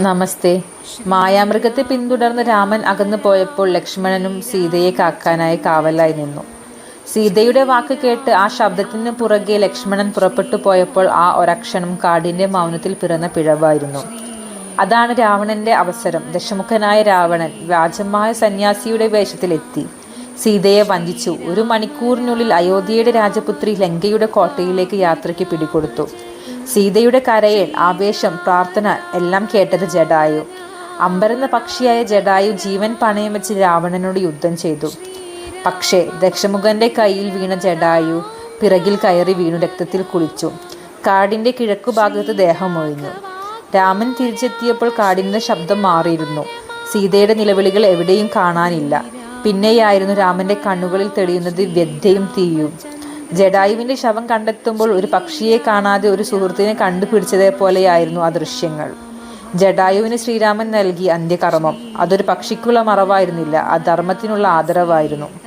നമസ്തേ. മായാമൃഗത്തെ പിന്തുടർന്ന് രാമൻ അകന്നു പോയപ്പോൾ ലക്ഷ്മണനും സീതയെ കാക്കാനായി കാവലായി നിന്നു. സീതയുടെ വാക്ക് കേട്ട് ആ ശബ്ദത്തിന് പുറകെ ലക്ഷ്മണൻ പുറപ്പെട്ടു പോയപ്പോൾ ആ ഒരക്ഷണം കാടിന്റെ മൗനത്തിൽ പിറന്ന പിഴവായിരുന്നു. അതാണ് രാവണന്റെ അവസരം. ദശമുഖനായ രാവണൻ വ്യാജമായ സന്യാസിയുടെ വേഷത്തിലെത്തി. സീതയെ വഞ്ചിച്ചു. ഒരു മണിക്കൂറിനുള്ളിൽ അയോധ്യയുടെ രാജപുത്രി ലങ്കയുടെ കോട്ടയിലേക്ക് യാത്രയ്ക്ക് പിടികൊടുത്തു. സീതയുടെ കരയിൽ ആവേശം പ്രാർത്ഥന എല്ലാം കേട്ടത് ജഡായു. അമ്പരന്ന പക്ഷിയായ ജഡായു ജീവൻ പണയം വെച്ച് രാവണനോട് യുദ്ധം ചെയ്തു. പക്ഷേ ദക്ഷമുഖന്റെ കയ്യിൽ വീണ ജഡായു പിറകിൽ കയറി വീണു രക്തത്തിൽ കുളിച്ചു. കാടിന്റെ കിഴക്കുഭാഗത്ത് ദേഹം ഒഴിഞ്ഞു. രാമൻ തിരിച്ചെത്തിയപ്പോൾ കാടിന്റെ ശബ്ദം മാറിയിരുന്നു. സീതയുടെ നിലവിളികൾ എവിടെയും കാണാനില്ല. പിന്നെയായിരുന്നു രാമന്റെ കണ്ണുകളിൽ തെളിയുന്നത് വ്യദ്ധയും തീയും. ജഡായുവിന്റെ ശവം കണ്ടെത്തുമ്പോൾ ഒരു പക്ഷിയെ കാണാതെ ഒരു സുഹൃത്തിനെ കണ്ടുപിടിച്ചതേ പോലെയായിരുന്നു ആ ദൃശ്യങ്ങൾ. ജഡായുവിന് ശ്രീരാമൻ നൽകി അന്ത്യകർമ്മം. അതൊരു പക്ഷിക്കുള്ള മറവായിരുന്നില്ല. ആ ധർമ്മത്തിനുള്ള ആദരവായിരുന്നു.